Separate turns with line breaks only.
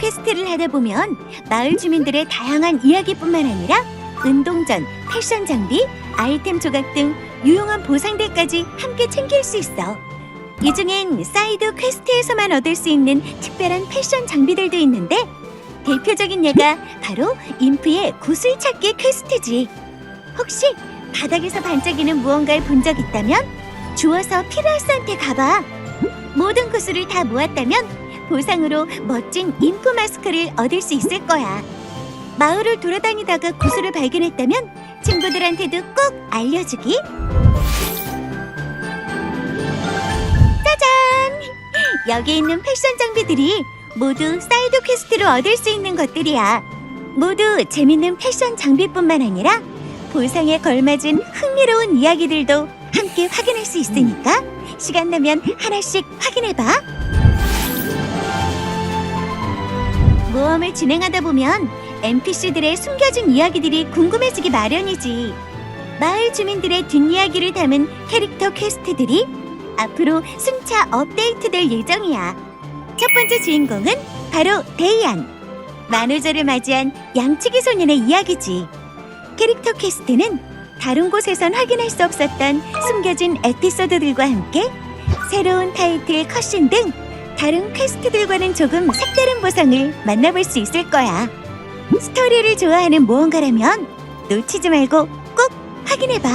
퀘스트를 하다 보면 마을 주민들의 다양한 이야기뿐만 아니라 운동전, 패션 장비, 아이템 조각 등 유용한 보상들까지 함께 챙길 수 있어. 이 중엔 사이드 퀘스트에서만 얻을 수 있는 특별한 패션 장비들도 있는데 대표적인 예가 바로 인프의 구슬 찾기 퀘스트지. 혹시 바닥에서 반짝이는 무언가를 본 적 있다면 주워서 피라스한테 가봐. 모든 구슬을 다 모았다면 보상으로 멋진 인프 마스크를 얻을 수 있을 거야. 마을을 돌아다니다가 구슬을 발견했다면 친구들한테도 꼭 알려주기. 짜잔! 여기 있는 패션 장비들이 모두 사이드 퀘스트로 얻을 수 있는 것들이야. 모두 재밌는 패션 장비뿐만 아니라 보상에 걸맞은 흥미로운 이야기들도 함께 확인할 수 있으니까 시간 나면 하나씩 확인해봐. 모험을 진행하다 보면 NPC들의 숨겨진 이야기들이 궁금해지기 마련이지. 마을 주민들의 뒷이야기를 담은 캐릭터 퀘스트들이 앞으로 순차 업데이트될 예정이야. 첫 번째 주인공은 바로 데이안. 만우절을 맞이한 양치기 소년의 이야기지. 캐릭터 퀘스트는 다른 곳에선 확인할 수 없었던 숨겨진 에피소드들과 함께 새로운 타이틀 컷신 등 다른 퀘스트들과는 조금 색다른 보상을 만나볼 수 있을 거야. 스토리를 좋아하는 무언가라면 놓치지 말고 꼭 확인해봐.